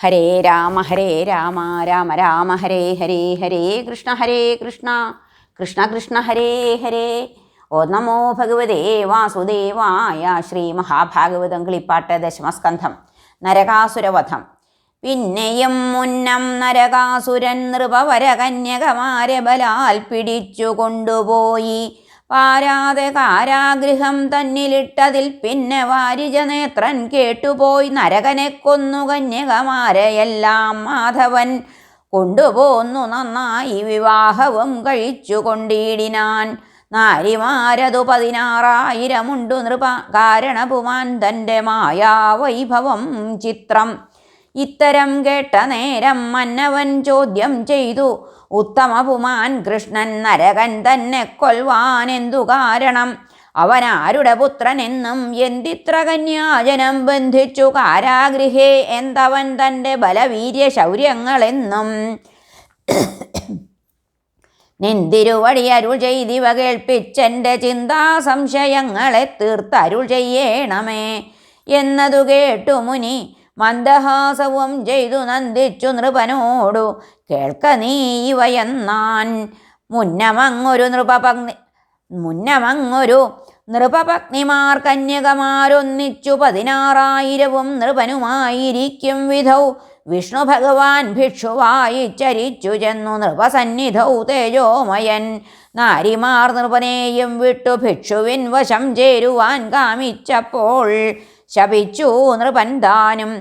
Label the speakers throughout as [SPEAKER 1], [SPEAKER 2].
[SPEAKER 1] ഹരേ രാമ ഹരേ രാമ രാമ രാമ ഹരേ ഹരേ ഹരേ കൃഷ്ണ ഹരേ കൃഷ്ണ കൃഷ്ണ കൃഷ്ണ ഹരേ ഹരേ. ഓ നമോ ഭഗവതേ വാസുദേവായ ശ്രീ മഹാഭാഗവതം കിളിപ്പാട്ട് ദശമസ്കന്ധം നരകാസുരവധം. പിന്നെയും മുന്നം നരകാസുരൻ നൃപവരകന്യകമാരെ ബലാൽ പിടിച്ചു കൊണ്ടുപോയി പാരാതെ കാരാഗൃഹം തന്നിലിട്ടതിൽ പിന്നെ വാരിജനേത്രൻ കേട്ടുപോയി നരകനെ കൊന്നു കന്യകമാരെയെല്ലാം മാധവൻ കൊണ്ടുപോന്നു നന്നായി വിവാഹവും കഴിച്ചു കൊണ്ടിടിനാൻ നാരിമാരതു പതിനാറായിരമുണ്ടു നൃപ കാരണപുമാൻ തന്റെ മായാവൈഭവം ചിത്രം. ഇത്തരം കേട്ട നേരം മന്നവൻ ചോദ്യം ചെയ്തു. ഉത്തമപുമാൻ കൃഷ്ണൻ നരകൻ തന്നെ കൊൽവാൻ എന്തു കാരണം? അവനാരുടെ പുത്രനെന്നും എന്തിത്ര കന്യാജനം ബന്ധിച്ചു? കാരാഗൃഹേ എന്തവൻ തന്റെ ബലവീര്യ ശൗര്യങ്ങളെന്നും? നിന്തിരുവടി അരുൾ ചെയ്തിവ കേൾപ്പിച്ചെന്റെ ചിന്താ സംശയങ്ങളെ തീർത്തരുൾ ചെയ്യണമേ. എന്നതു കേട്ടു മുനി മന്ദഹാസവും ചെയ്തു നന്ദിച്ചു നൃപനോടു കേൾക്ക നീ ഇവയെന്നാൻ. മുന്നമങ്ങൊരു നൃപപഗ്നി മുന്നമങ്ങൊരു നൃപപത്നിമാർ കന്യകമാരൊന്നിച്ചു പതിനാറായിരവും നൃപനുമായിരിക്കും വിധൗ. വിഷ്ണു ഭഗവാൻ ഭിക്ഷുവായി ചരിച്ചു ചെന്നു നൃപസന്നിധൗ തേജോമയൻ. നാരിമാർ നൃപനെയും വിട്ടു ഭിക്ഷുവിൻ വശം ചേരുവാൻ കാമിച്ചപ്പോൾ ശപിച്ചു നൃപൻ താനും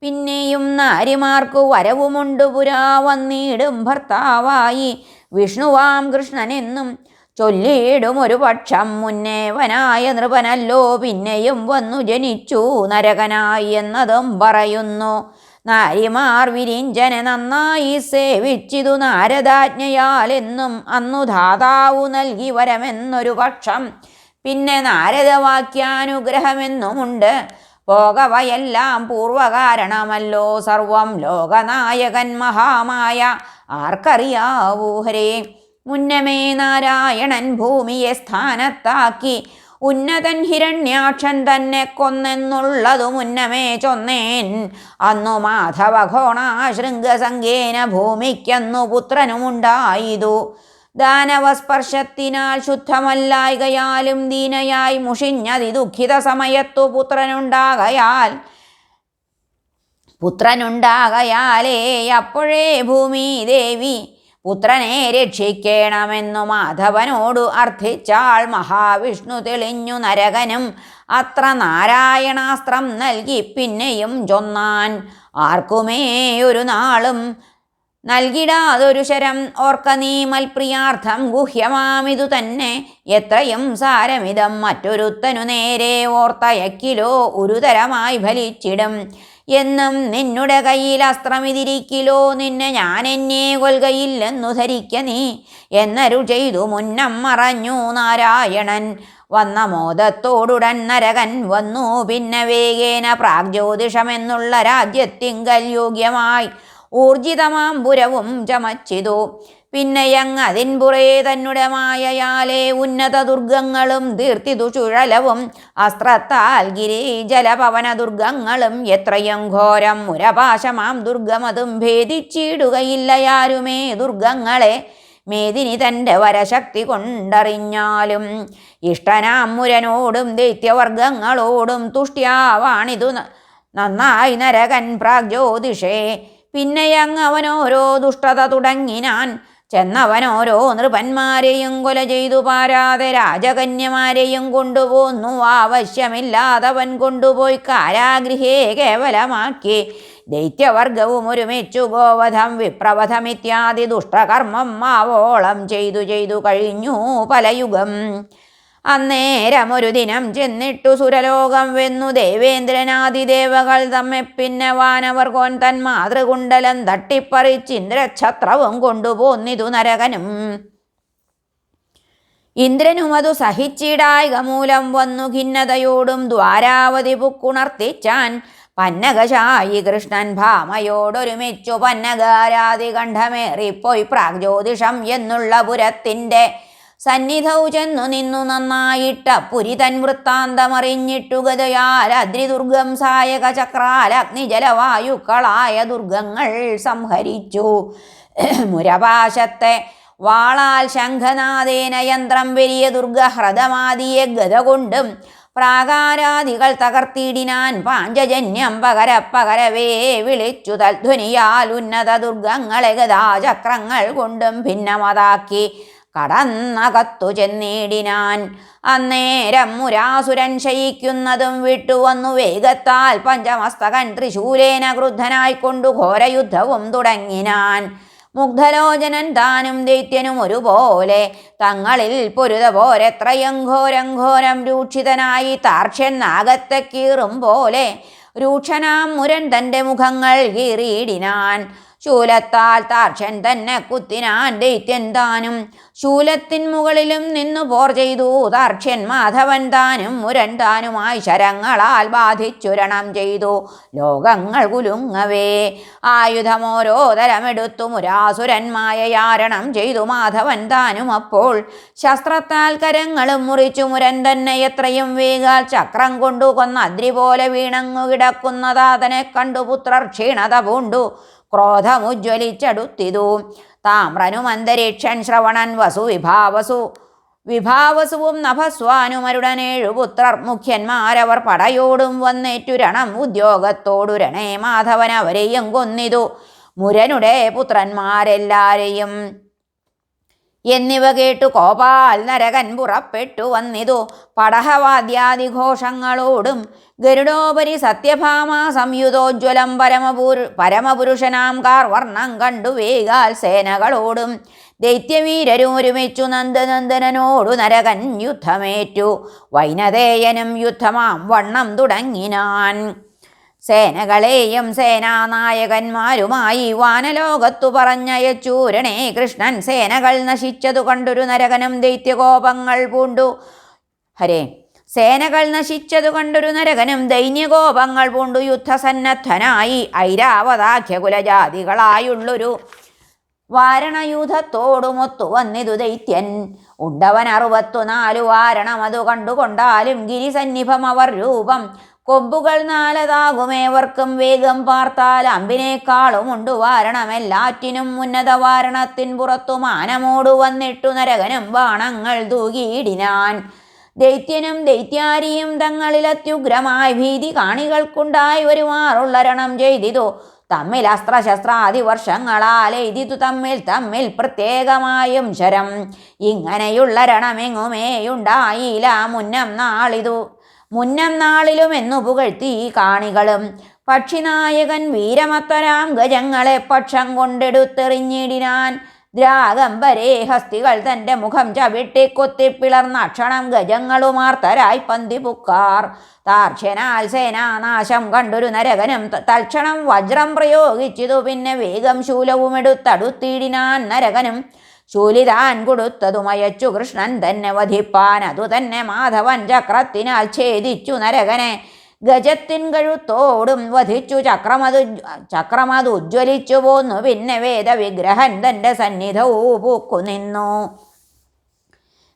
[SPEAKER 1] പിന്നെയും നാരിമാർക്കു വരവുമുണ്ടു പുരാ വന്നിടും ഭർത്താവായി. വിഷ്ണുവാം കൃഷ്ണനെന്നും ചൊല്ലിയിടും ഒരു പക്ഷം മുന്നേവനായ നൃപനല്ലോ. പിന്നെയും വന്നു ജനിച്ചു നരകനായി എന്നതും പറയുന്നു. നാരിമാർ വിരിഞ്ചനെ നന്നായി സേവിച്ചിതു നാരദാജ്ഞയാലെന്നും അന്നു ധാതാവു നൽകി വരമെന്നൊരു പക്ഷം പിന്നെ നാരദവാക്യാനുഗ്രഹമെന്നുമുണ്ട്. പോകവയെല്ലാം പൂർവകാരണമല്ലോ. സർവം ലോകനായകൻ മഹാമായ ആർക്കറിയാവൂ ഹരേ. മുന്നമേ നാരായണൻ ഭൂമിയെ സ്ഥാനത്താക്കി. ഉന്നതൻ ഹിരണ്യാക്ഷൻ തന്നെ കൊന്നെന്നുള്ളതു മുന്നമേ ചൊന്നേൻ. അന്നു മാധവ ഘോണാശൃംഗസംഗേന ഭൂമിക്കന്നു പുത്രനുമുണ്ടായിതു. ദാനവസ്പർശത്തിനാൽ ശുദ്ധമല്ലായകയാലും ദീനയായി മുഷിഞ്ഞതി ദുഃഖിത സമയത്തു പുത്രനുണ്ടാകയാൽ പുത്രനുണ്ടാകയാലേ അപ്പോഴേ ഭൂമി ദേവി പുത്രനെ രക്ഷിക്കണമെന്നു മാധവനോടു അർത്ഥിച്ചാൾ മഹാവിഷ്ണു തെളിഞ്ഞു നരകനും അത്ര നാരായണാസ്ത്രം നൽകി പിന്നെയും ചൊന്നാൻ ആർക്കുമേ ഒരു നാളും നൽകിടാതൊരു ശരം. ഓർക്ക നീ മൽപ്രിയാർത്ഥം ഗുഹ്യമാമിതു തന്നെ. എത്രയും സാരമിതം മറ്റൊരുത്തനു നേരെ ഓർത്തയക്കിലോ ഒരു തരമായി ഫലിച്ചിടും. എന്നും നിന്നുടെ കയ്യിൽ അസ്ത്രമിതിരിക്കിലോ നിന്നെ ഞാൻ എന്നെ കൊൽകയില്ലെന്നു ധരിക്ക നീ. എന്നരു ചെയ്തു മുന്നം മറഞ്ഞു നാരായണൻ. വന്ന മോദത്തോടുടൻ നരകൻ വന്നു പിന്നെ വേഗേന പ്രാഗ്ജ്യോതിഷമെന്നുള്ള രാജ്യത്തിങ്കൽ യോഗ്യമായി. ഊർജിതമാംപുരവും ചമച്ചിതു പിന്നെയങ് അതിൻപുറേ തന്നുടമായയാലേ ഉന്നത ദുർഗങ്ങളും തീർത്തിതു ചുഴലവും. അസ്ത്രത്താൽ ഗിരി ജലപവന ദുർഗങ്ങളും എത്രയും ഘോരം മുരപാശമാം ദുർഗമതും ഭേദിച്ചിടുകയില്ലയാരുമേ ദുർഗങ്ങളെ. മേദിനി തന്റെ വരശക്തി കൊണ്ടറിഞ്ഞാലും ഇഷ്ടനാം മുരനോടും ദൈത്യവർഗങ്ങളോടും തുഷ്ട്യാവാണിതു നന്നായി നരകൻ പ്രാഗ്ജ്യോതിഷേ. പിന്നെയങ് അവനോരോ ദുഷ്ടത തുടങ്ങിനാൻ ചെന്നവനോരോ നൃപന്മാരെയും കൊല ചെയ്തു പാരാതെ രാജകന്യമാരെയും കൊണ്ടുപോന്നു. ആവശ്യമില്ലാതവൻ കൊണ്ടുപോയി കാരാഗൃഹേ കേവലമാക്കി. ദൈത്യവർഗവും ഒരുമിച്ചു ഗോവധം വിപ്രവധം ഇത്യാദി ദുഷ്ടകർമ്മം ആവോളം ചെയ്തു ചെയ്തു കഴിഞ്ഞു പലയുഗം. അന്നേരമൊരു ദിനം ചെന്നിട്ടു സുരലോകം വെന്നു. ദേവേന്ദ്രനാദിദേവകൾ തമ്മെ പിന്നെ വാനവർ കോൻ തൻ മാതൃകുണ്ടലം തട്ടിപ്പറിച്ചിന്ദ്രഛത്രവും കൊണ്ടുപോന്നിതു നരകനും. ഇന്ദ്രനും അതു സഹിച്ചിടായിക മൂലം വന്നു ഖിന്നതയോടും ദ്വാരാവതി പുക്കുണർത്തിച്ചാൻ പന്നകശായി കൃഷ്ണൻ ഭാമയോടൊരുമിച്ചു പന്നകാരാതി കണ്ഠമേറിപ്പോയി പ്രാഗ്ജ്യോതിഷം എന്നുള്ള പുരത്തിന്റെ സന്നിധൗ ചെന്നു നിന്നു നന്നായിട്ട പുരി തൻ വൃത്താന്തമറിഞ്ഞിട്ടു ഗതയാൽ അദ്രിദുർഗം സായക ചക്രാൽ അഗ്നിജലവായുക്കളായ ദുർഗങ്ങൾ സംഹരിച്ചു. മുരപാശത്തെ വാളാൽ ശംഖനാദേന യന്ത്രം വലിയ ദുർഗഹ്രദമാദിയെ ഗത കൊണ്ടും പ്രാകാരാദികൾ തകർത്തിടിനാൻ പാഞ്ചജന്യം പകര പകരവേ വിളിച്ചു തൽധ്വനിയാൽ ഉന്നത ദുർഗങ്ങളെ ഗതാചക്രങ്ങൾ കൊണ്ടും ഭിന്നമതാക്കി. കടന്നകത്തു ചെന്നേടിനാൻ. അന്നേരം മുരാസുരൻ ശയിക്കുന്നതും വിട്ടുവന്നു. വേഗത്താൽ പഞ്ചമസ്തകൻ ത്രിശൂലേന ക്രുദ്ധനായിക്കൊണ്ടു ഘോരയുദ്ധവും തുടങ്ങിനാൻ. മുഗ്ധലോചനൻ താനും ദൈത്യനും ഒരുപോലെ. തങ്ങളിൽ പൊരുത പോരെത്രയും ഘോരം ഘോരം രൂക്ഷിതനായി താർക്ഷ്യൻ നാഗത്തെ കീറും പോലെ രൂക്ഷനാം മുരൻ തന്റെ മുഖങ്ങൾ കീറിയിടിനാൻ. ശൂലത്താൽ താർക്ഷൻ തന്നെ കുത്തിനാൻ ദൈത്യൻ താനും ശൂലത്തിൻ മുകളിലും നിന്നു പോർ ചെയ്തു. താർക്ഷ്യൻ മാധവൻ താനും മുരൻ താനുമായി ശരങ്ങളാൽ ബാധിച്ചുരണം ചെയ്തു. ലോകങ്ങൾ കുലുങ്ങവേ. ആയുധമോരോ തരമെടുത്തു. മുരാസുരന്മായ യാരണം ചെയ്തു. മാധവൻ താനും അപ്പോൾ ശസ്ത്രത്താൽ കരങ്ങളും മുറിച്ചു. മുരൻ തന്നെ എത്രയും വേഗാൽ ചക്രം കൊണ്ടു കൊന്ന അദ്രി പോലെ വീണങ്ങു കിടക്കുന്നതാതനെ കണ്ടു. പുത്രർ ക്ഷീണത പൂണ്ടു. ക്രോധമുജ്വലിച്ചടുത്തിതു. താമ്രനും അന്തരീക്ഷൻ ശ്രവണൻ വസു വിഭാവസു. വിഭാവസുവും നഭസ്വാനുമരുടനേഴു പുത്രർ. മുഖ്യന്മാരവർ പടയോടും വന്നേറ്റുരണം ഉദ്യോഗത്തോടുരണേ മാധവൻ അവരെയും കൊന്നിതു. മുരനുടെ പുത്രന്മാരെല്ലാരെയും എന്നിവ കേട്ടു കോപാൽ നരകൻ പുറപ്പെട്ടു വന്നിതു. പടഹവാദ്യാദിഘോഷങ്ങളോടും ഗരുഡോപരി സത്യഭാമ സംയുതോജ്വലം പരമപുരു പരമപുരുഷനാം കാർ വർണം കണ്ടു വേഗാൽ സേനകളോടും. ദൈത്യവീരരും ഒരുമിച്ചു നന്ദനന്ദനോടു നരകൻ യുദ്ധമേറ്റു. വൈനതേയനും യുദ്ധമാം വണ്ണം തുടങ്ങിനാൻ. സേനകളെയും സേനാനായകന്മാരുമായി വാനലോകത്തു പറഞ്ഞയച്ചൂരണേ കൃഷ്ണൻ സേനകൾ നശിച്ചതു കണ്ടൊരു നരകനും ദൈത്യകോപങ്ങൾ പൂണ്ടു. ഹരേ സേനകൾ നശിച്ചതു കണ്ടൊരു നരകനും ദൈന്യകോപങ്ങൾ പൂണ്ടു. യുദ്ധസന്നദ്ധനായി ഐരാവതാഖ്യകുലജാതികളായുള്ളൊരു വാരണയൂഥത്തോടുമൊത്തു വന്നിതു ദൈത്യൻ. ഉണ്ടവൻ അറുപത്തുനാലു വാരണം അതു കണ്ടുകൊണ്ടാലും ഗിരിസന്നിഭം അവർ രൂപം കൊമ്പുകൾ നാലതാകുമേവർക്കും വേഗം പാർത്താൽ അമ്പിനേക്കാളും ഉണ്ടു വാരണമെല്ലാറ്റിനും ഉന്നത വാരണത്തിൻ പുറത്തു മാനമോടു വന്നിട്ടു നരകനും ബാണങ്ങൾ തൂകിയിടിനാൻ. ദൈത്യനും ദൈത്യാരിയും തങ്ങളിൽ അത്യുഗ്രമായ ഭീതി കാണികൾക്കുണ്ടായി വരുമാറുള്ള രണം ചെയ്തിതു. തമ്മിൽ അസ്ത്രശസ്ത്രാദി വർഷങ്ങളാൽ എഴുതിതു തമ്മിൽ തമ്മിൽ പ്രത്യേകമായും ശരം ഇങ്ങനെയുള്ള രണമെങ്ങുമേയുണ്ടായില്ല മുന്നം നാളിതു. മുന്നം നാളിലും എന്നു പുകഴ്ത്തി കാണികളും. പക്ഷിനായകൻ വീരമത്തരാം ഗജങ്ങളെ പക്ഷം കൊണ്ടെടുത്തെറിഞ്ഞിടിനാൻ. ദ്രാഗംബരേ ഹസ്തികൾ തന്റെ മുഖം ചവിട്ടി കുത്തിപ്പിളർന്ന അക്ഷണം ഗജങ്ങളുമാർത്തരായി പന്തിപുക്കാർ. താർക്ഷനാൽ സേനാനാശം കണ്ടൊരു നരകനും തൽക്ഷണം വജ്രം പ്രയോഗിച്ചിതു പിന്നെ വേഗം ശൂലവും എടുത്തടുത്തിടിനാൻ നരകനും. ശൂലിതാൻ കൊടുത്തതുമയച്ചു കൃഷ്ണൻ തന്നെ വധിപ്പാൻ. അതു തന്നെ മാധവൻ ചക്രത്തിനാൽ ഛേദിച്ചു നരകനെ. ഗജത്തിൻ കഴുത്തോടും വധിച്ചു ചക്രമതു ചക്രമത് ഉജ്ജ്വലിച്ചു പോന്നു. പിന്നെ വേദവിഗ്രഹൻ തന്റെ സന്നിധവും പൂക്കു നിന്നു.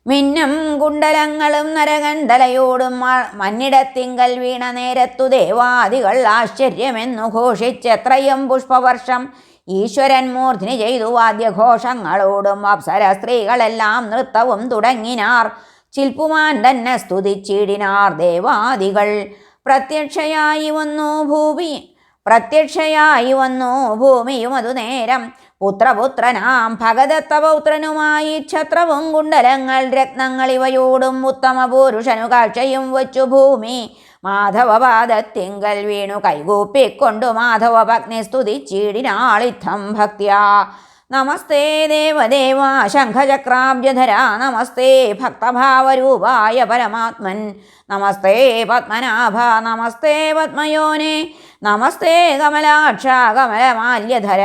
[SPEAKER 1] മിന്നും കുണ്ടലങ്ങളും നരകണ്ഡലയോടും മണ്ണിടത്തിങ്കൽ വീണ നേരത്തു ദേവാദികൾ ആശ്ചര്യമെന്നു ഘോഷിച്ചെത്രയും പുഷ്പവർഷം ഈശ്വരൻ മൂർധിനി ചെയ്തു വാദ്യഘോഷങ്ങളോടും അപ്സര സ്ത്രീകളെല്ലാം നൃത്തവും തുടങ്ങിനാർ. ചിൽപ്പുമാൻ തന്നെ സ്തുതിച്ചിടിനാർ ദേവാദികൾ. പ്രത്യക്ഷയായി വന്നു ഭൂമി പ്രത്യക്ഷയായി വന്നു ഭൂമിയും അതു നേരം. പുത്രപുത്രനാം ഭഗദത്തപൗത്രനുമായി ക്ഷത്രവും കുണ്ടലങ്ങൾ രത്നങ്ങൾ ഇവയോടും ഉത്തമ പുരുഷനു കാഴ്ചയും വച്ചു ഭൂമി. മാധവപാദത്തിങ്കൽ വീണു കൈകൂപ്പിക്കൊണ്ടു മാധവ പത്നി സ്തുതിച്ചിടിനാളിത്തം ഭക്ത്യാ. നമസ്തേ ദേവദേവ ശംഖചക്രാബ്ജധര നമസ്തേ ഭക്തഭാവരൂപായ പരമാത്മൻ. നമസ്തേ പത്മനാഭ നമസ്തേ പത്മയോനെ. നമസ്തേ കമലാക്ഷ കമലമാല്യധര.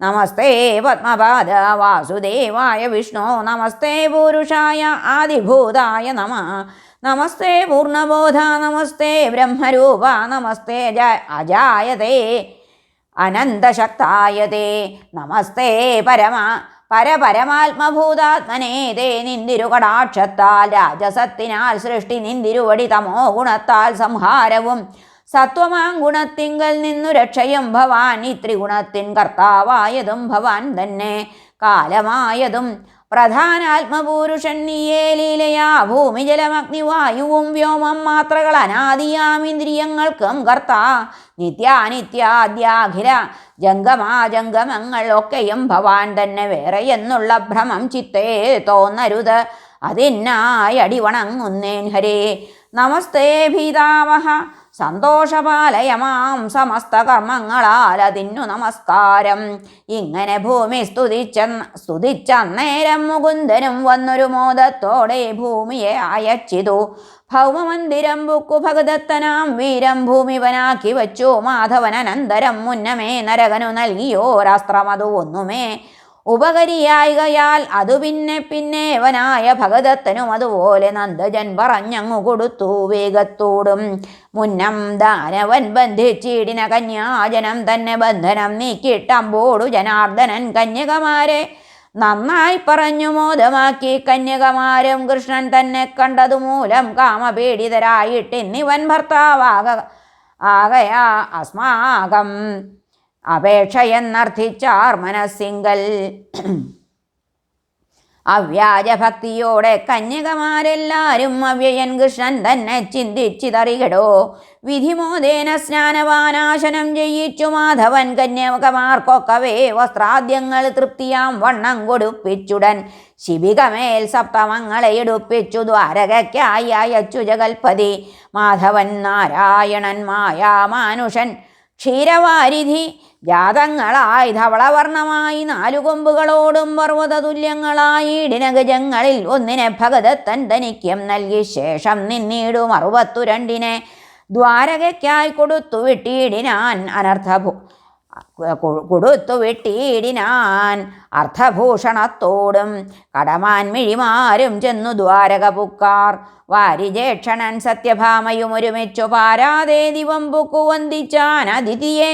[SPEAKER 1] നമസ്തേ പത്മപാദ വാസുദേവായ വിഷ്ണു. നമസ്തേ പുരുഷായ ആദിഭൂതായ നമ. നമസ്തേ പൂർണബോധ നമസ്തേ ബ്രഹ്മരൂപ നമസ്തേ അജായതേ അനന്തശക്തായതേ നമസ്തേ പരമാ പരപരമാത്മഭൂതാത്മനേ തേ നിന്തിരുകടാക്ഷത്താൽ രാജസത്തിനാൽ സൃഷ്ടി നിന്തിരുവടി തമോ ഗുണത്താൽ സംഹാരവും. സത്വമാം ഗുണത്തിങ്കൽ നിന്നു രക്ഷയും ഭവാൻ ഇത്രിഗുണത്തിൻ കർത്താവായതും ഭവാൻ തന്നെ. കാലമായതും പ്രധാനാത്മപൂരുഷൻ നീയേ ലീലയാ ഭൂമി ജലമഗ്നി വായുവും വ്യോമം മാത്രകൾ അനാദിയാം ഇന്ദ്രിയങ്ങൾക്കും കർത്ത. നിത്യാനിത്യാദ്യാഖില ജംഗമാജംഗമങ്ങൾ ഒക്കെയും ഭവാൻ തന്നെ വേറെ എന്നുള്ള ഭ്രമം ചിത്തേ തോന്നരുത്. അതിനായി അടിവണങ്ങുന്നേൻ ഹരേ. നമസ്തേ ഭീതാവഹ. സന്തോഷപാലയമാം സമസ്ത കർമ്മങ്ങളാൽ അതിനു നമസ്കാരം. ഇങ്ങനെ ഭൂമി സ്തുതിച്ച സ്തുതിച്ചന്നേരം മുകുന്ദനും വന്നൊരു മോദത്തോടെ ഭൂമിയെ അയച്ചിതു. ഭൗമമന്ദിരം ബുക്കു ഭഗദത്തനാം വീരം ഭൂമിവനാക്കി വച്ചു. മാധവൻ അനന്തരം മുന്നമേ നരകനു നൽകിയോരാസ്ത്രമതു ഒന്നുമേ. ഉപകരിയായികയാൽ അതു പിന്നെ പിന്നേവനായ ഭഗദത്തനും അതുപോലെ നന്ദജൻ പറഞ്ഞങ്ങു കൊടുത്തു വേഗത്തോടും. മുന്നം ദാനവൻ ബന്ധിച്ചിടിന കന്യാജനം തന്നെ ബന്ധനം നീക്കിയിട്ടമ്പോടു ജനാർദ്ദനൻ കന്യകമാരെ നന്നായി പറഞ്ഞു മോദമാക്കി കന്യകമാരും കൃഷ്ണൻ തന്നെ കണ്ടതുമൂലം കാമപീഡിതരായിട്ടിന്നിവൻ ഭർത്താവാക ആകയാ അസ്മാകം. അപേക്ഷയെന്നർത്ഥിച്ചാർ മനസ്സിങ്കൽ അവ്യാജഭക്തിയോടെ കന്യകമാരെല്ലാരും അവ്യയൻ കൃഷ്ണൻ തന്നെ ചിന്തിച്ചിതറികടോ. വിധിമോദേന സ്നാനവാനാശനം ചെയ്യിച്ചു മാധവൻ കന്യകമാർക്കൊക്കവേ വസ്ത്രാദ്യങ്ങൾ തൃപ്തിയാം വണ്ണം കൊടുപ്പിച്ചുടൻ. ശിബികമേൽ സപ്തമങ്ങളെ എടുപ്പിച്ചു ദ്വാരകയ്ക്കായി അയച്ചു ജഗൽപതി. മാധവൻ നാരായണൻ മായാമാനുഷൻ ക്ഷീരവാരിധി ജാതങ്ങളായി ധവളവർണമായി നാലു കൊമ്പുകളോടും പർവത തുല്യങ്ങളായി ഇടിനഗജങ്ങളിൽ ഒന്നിനെ ഭഗതത്തൻ തനിക്യം നൽകി ശേഷം നിന്നീടും അറുപത്തു രണ്ടിനെ ദ്വാരകയ്ക്കായി കൊടുത്തു വിട്ടിയിടിനാൻ അനർത്ഥഭൂ കൊടുത്തു വെട്ടിയിടിനാൻ അർത്ഥഭൂഷണത്തോടും കടമാൻ മിഴിമാരും ചെന്നു ദ്വാരക പുക്കാർ വാരിജേക്ഷണൻ സത്യഭാമയും ഒരുമിച്ചു പാരാതെ ദിവം പുക്കുവന്തിച്ചാൻ അതിഥിയെ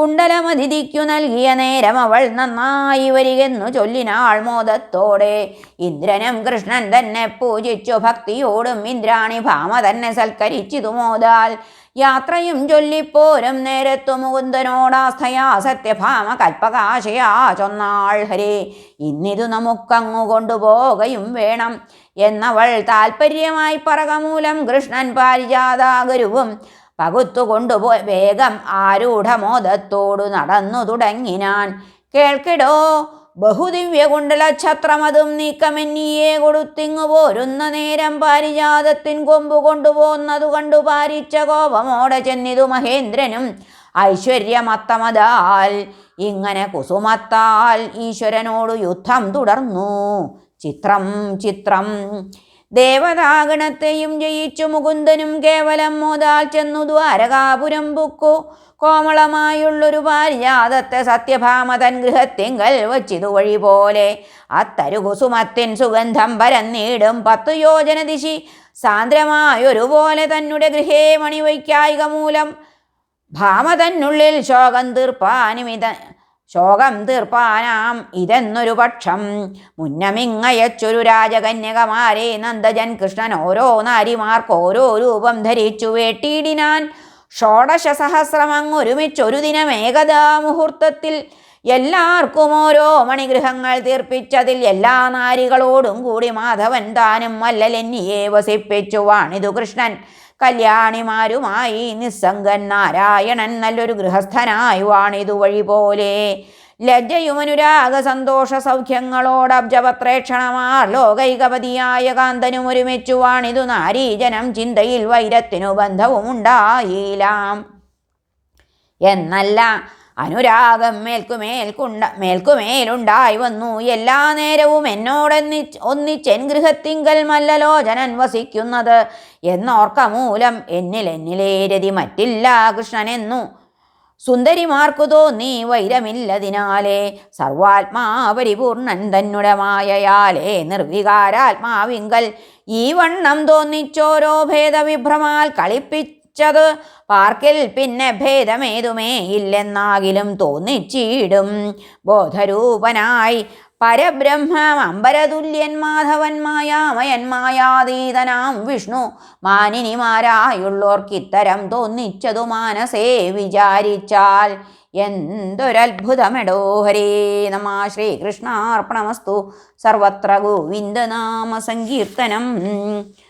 [SPEAKER 1] കുണ്ടലമതിഥിക്കു നൽകിയ നേരം അവൾ നന്നായി വരികെന്നു ചൊല്ലിനാൾ മോദത്തോടെ. ഇന്ദ്രനും കൃഷ്ണൻ തന്നെ പൂജിച്ചു ഭക്തിയോടും ഇന്ദ്രാണി ഭാമ തന്നെ സൽക്കരിച്ചിതു മോദാൽ. യാത്രയും ചൊല്ലിപ്പോരും നേരത്തു മുകുന്ദനോടാസ്ഥയാ സത്യഭാമ കൽപ്പകാശയാ ചൊന്നാൾ ഹരേ. ഇന്നിതു നമുക്കങ്ങു കൊണ്ടുപോകയും വേണം എന്നവൾ താൽപ്പര്യമായി പറകമൂലം കൃഷ്ണൻ പാരിജാതാഗരുവും പകുത്തു കൊണ്ടുപോയി വേഗം ആരൂഢമോദത്തോടു നടന്നു തുടങ്ങിനാൻ കേൾക്കിടോ ബഹുദിവ്യകുണ്ടല ഛത്രമതും നീക്കമെന്നിയെ കൊടുത്തിങ്ങു പോരുന്ന നേരം പാരിജാതത്തിൻ കൊമ്പു കൊണ്ടുപോന്നതു കണ്ടു പാരിച്ച കോപമോടെ ചെന്നിതു മഹേന്ദ്രനും. ഐശ്വര്യമത്തമതാൽ ഇങ്ങനെ കുസുമത്താൽ ഈശ്വരനോടു യുദ്ധം തുടർന്നു. ചിത്രം ചിത്രം. ദേവതാഗണത്തെയും ജയിച്ചു മുകുന്ദനും കേവലം മോതാൽ ചെന്നു ദ്വാരകാപുരം പൊക്കു. കോമളമായുള്ളൊരു പാരിജാതത്തെ സത്യഭാമ തൻ ഗൃഹത്തിങ്കൽ വച്ചിതു വഴി പോലെ അത്തരു കുസുമത്തിൻ സുഗന്ധം പരന്നീടും പത്തു യോജന ദിശി. സാന്ദ്രമായൊരുപോലെ തന്നെ ഗൃഹേ മണിവയ്ക്കായിക മൂലം ഭാമ തന്നുള്ളിൽ ശോകം തീർപ്പാനുമിത ശോകം തീർപ്പാനാം ഇതെന്നൊരു പക്ഷം. മുന്നമിങ്ങയച്ചൊരു രാജകന്യകമാരെ നന്ദജൻ കൃഷ്ണൻ ഓരോ നാരിമാർക്ക് ഓരോ രൂപം ധരിച്ചു വേട്ടിയിടിനാൻ ഷോഡശ സഹസ്രമങ്ങ് ഒരുമിച്ചൊരു ദിനം ഏകദാ മുഹൂർത്തത്തിൽ എല്ലാവർക്കും ഓരോ മണിഗൃഹങ്ങൾ തീർപ്പിച്ചതിൽ എല്ലാ നാരികളോടും കൂടി മാധവൻ താനും മല്ലലെന്നിയെ വസിപ്പിച്ചു വാണിതു കൃഷ്ണൻ. കല്യാണിമാരുമായി നിസ്സംഗൻ നാരായണൻ നല്ലൊരു ഗൃഹസ്ഥനായി വാണിതു വഴി പോലെ. ലജ്ജയുമനുരാഗ സന്തോഷ സൗഖ്യങ്ങളോട് അബ്ജവത്രേക്ഷണമാർ ലോകൈകപതിയായ കാന്തനും ഒരുമിച്ചുവാണിതു നാരീജനം ചിന്തയിൽ വൈരത്തിനു ബന്ധവും ഉണ്ടായില്ല എന്നല്ല അനുരാഗം മേൽക്കുമേൽക്കുണ്ട മേൽക്കുമേലുണ്ടായി വന്നു. എല്ലാ നേരവും എന്നോടൊന്നി ഒന്നിച്ചെൻ ഗൃഹത്തിങ്കൽ മല്ലലോചനൻ വസിക്കുന്നത്. എന്നോർക്ക മൂലം എന്നിൽ എന്നിലേ രതി മറ്റില്ല കൃഷ്ണനെന്നു. സുന്ദരിമാർക്കു തോന്നി വൈരമില്ലതിനാലേ. സർവാത്മാപരിപൂർണൻ തന്നുടെ മായയാലേ. നിർവികാരാത്മാവിങ്കൽ ഈ വണ്ണം തോന്നിച്ചോരോ ഭേദവിഭ്രമാൽ കളിപ്പിച്ച തോന്നിച്ചത് പാർക്കിൽ പിന്നെ ഭേദമേതുമേ ഇല്ലെന്നാകിലും തോന്നിച്ചിടും. ബോധരൂപനായി പരബ്രഹ്മം അമ്പരതുല്യൻ മാധവൻ മായാമയൻ മായാതീതനാം വിഷ്ണു. മാനിനിമാരായുള്ളോർക്കിത്തരം തോന്നിച്ചതു മാനസേ വിചാരിച്ചാൽ എന്തൊരത്ഭുതമെടോ. ഹരേ നമ. ശ്രീകൃഷ്ണാർപ്പണമസ്തു. സർവത്ര ഗോവിന്ദനാമ സങ്കീർത്തനം